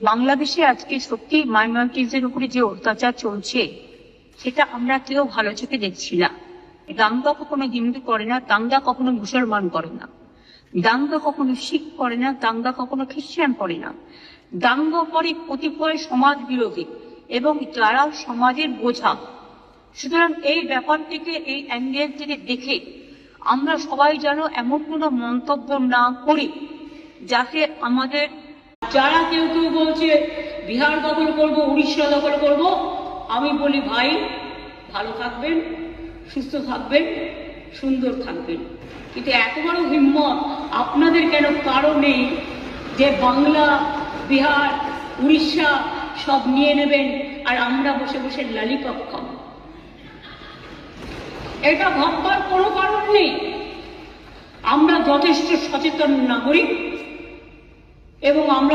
বাংলাদেশে আজকে সত্যি মাইনরিটিজের উপরে যে অত্যাচার চলছে, সেটা আমরা কেউ ভালো চোখে দেখছি না। দাঙ্গা কখনো হিন্দু করে না, দাঙ্গা কখনো মুসলমান করে না। দাঙ্গা কখনো শিখ করে না, দাঙ্গা কখনো খ্রিস্টান করে না। দাঙ্গা করে কতিপয় সমাজ বিরোধী এবং যারা সমাজের বোঝা। সুতরাং এই ব্যাপারটিকে, এই অ্যাঙ্গেল থেকে দেখে আমরা সবাই যেন এমন কোনো মন্তব্য না করি, যাতে আমাদের যারা কেউ কেউ বলছে, বিহার দখল করব, উড়িষ্যা দখল করব, আমি বলি, ভাই, ভালো থাকবেন, সুস্থ থাকবেন, সুন্দর থাকবেন। কিন্তু এত বড় হিম্মত আপনাদের কেন কারও নেই যে বাংলা, বিহার, উড়িষ্যা সব নিয়ে নেবেন আর আমরা বসে বসে লালিপপ খাব? এটা ভাববার কোনো কারণ নেই। আমরা যথেষ্ট সচেতন নাগরিক এবং আমরা